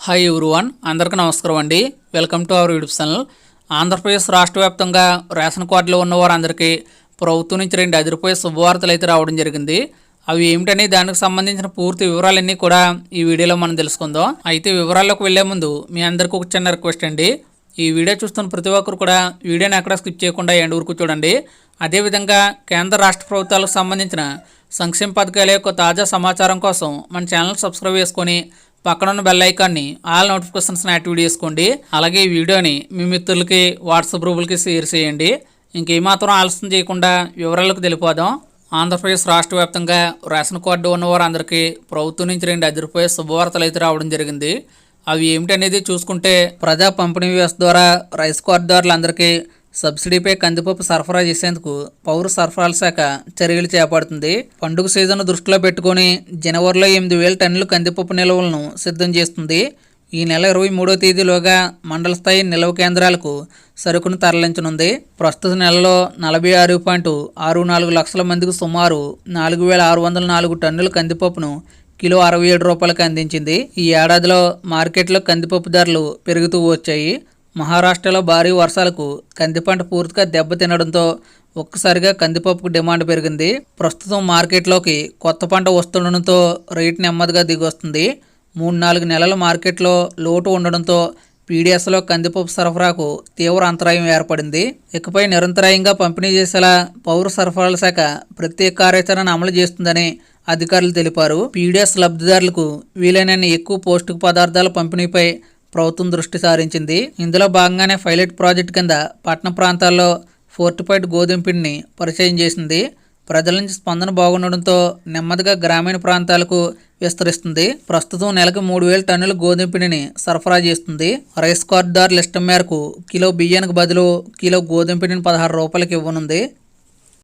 Hi one అందరికీ నమస్కారం అండి. Welcome to our YouTube channel Andhra Pradesh రాష్ట్ర వ్యాప్తంగా రేషన్ కార్డులో ఉన్న వారందరికీ ప్రభుత్వం నుంచి రెండు అదిరిపోయే శుభవార్తలు అయితే రావడం జరిగింది. అవి ఏమిటని దానికి సంబంధించిన పూర్తి వివరాలన్నీ కూడా ఈ వీడియోలో మనం తెలుసుకుందాం. అయితే వివరాల్లోకి వెళ్ళే ముందు మీ అందరికీ ఒక చిన్న రిక్వెస్ట్ అండి. ఈ వీడియో చూస్తున్న ప్రతి ఒక్కరు కూడా వీడియోని ఎక్కడ స్కిప్ చేయకుండా ఎండ్ వరకు చూడండి. అదేవిధంగా కేంద్ర రాష్ట్ర ప్రభుత్వాలకు సంబంధించిన సంక్షేమ పథకాల యొక్క తాజా సమాచారం కోసం మన ఛానల్ సబ్స్క్రైబ్ చేసుకొని పక్కన ఉన్న బెల్ ఐకాన్ని ఆల్ నోటిఫికేషన్స్ని యాక్టివేట్ చేసుకోండి. అలాగే ఈ వీడియోని మీ మిత్రులకి వాట్సాప్ గ్రూపులకి షేర్ చేయండి. ఇంకేమాత్రం ఆలస్యం చేయకుండా వివరాలకు తెలిపోదాం. ఆంధ్రప్రదేశ్ రాష్ట్ర వ్యాప్తంగా రేషన్ కార్డు ఉన్నవారందరికీ ప్రభుత్వం నుంచి రెండు అదిరిపోయే శుభవార్తలు అయితే రావడం జరిగింది. అవి ఏమిటనేది చూసుకుంటే ప్రజా పంపిణీ వ్యవస్థ ద్వారా రైస్ కార్డుదారులందరికీ సబ్సిడీపై కందిపప్పు సరఫరా చేసేందుకు పౌర సరఫరాల శాఖ చర్యలు చేపడుతుంది. పండుగ సీజన్ దృష్టిలో పెట్టుకొని జనవరిలో ఎనిమిది వేల టన్నుల కందిపప్పు నిల్వలను సిద్ధం చేస్తుంది. ఈ నెల ఇరవై మూడో తేదీలోగా మండల స్థాయి నిల్వ కేంద్రాలకు సరుకును తరలించనుంది. ప్రస్తుత నెలలో నలభై ఆరు పాయింట్ ఆరు నాలుగు లక్షల మందికి సుమారు నాలుగు వేల ఆరు వందల నాలుగు టన్నుల కందిపప్పును కిలో అరవై ఏడు రూపాయలకు అందించింది. ఈ ఏడాదిలో మార్కెట్లో కందిపప్పు ధరలు పెరుగుతూ వచ్చాయి. మహారాష్ట్రలో భారీ వర్షాలకు కంది పంట పూర్తిగా దెబ్బతినడంతో ఒక్కసారిగా కందిపప్పుకు డిమాండ్ పెరిగింది. ప్రస్తుతం మార్కెట్లోకి కొత్త పంట వస్తుండడంతో రేటు నెమ్మదిగా దిగొస్తుంది. మూడు నాలుగు నెలల మార్కెట్లో లోటు ఉండడంతో పీడిఎస్లో కందిపప్పు సరఫరాకు తీవ్ర అంతరాయం ఏర్పడింది. ఇకపై నిరంతరాయంగా పంపిణీ చేసేలా పౌర సరఫరాల శాఖ ప్రత్యేక కార్యాచరణ అమలు చేస్తుందని అధికారులు తెలిపారు. పీడిఎస్ లబ్ధిదారులకు వీలైనన్ని ఎక్కువ పౌష్టిక పదార్థాల పంపిణీపై ప్రభుత్వం దృష్టి సారించింది. ఇందులో భాగంగానే పైలట్ ప్రాజెక్టు కింద పట్టణ ప్రాంతాల్లో ఫోర్టిఫైడ్ గోధుమ పిండిని పరిచయం చేసింది. ప్రజల నుంచి స్పందన బాగుండడంతో నెమ్మదిగా గ్రామీణ ప్రాంతాలకు విస్తరిస్తుంది. ప్రస్తుతం నెలకు మూడు వేల టన్నుల గోధుమ పిండిని సరఫరా చేస్తుంది. రైస్ కార్డుదారుల ఇష్టం మేరకు కిలో బియ్యానికి బదులు కిలో గోధుమ పిండిని పదహారు రూపాయలకి ఇవ్వనుంది.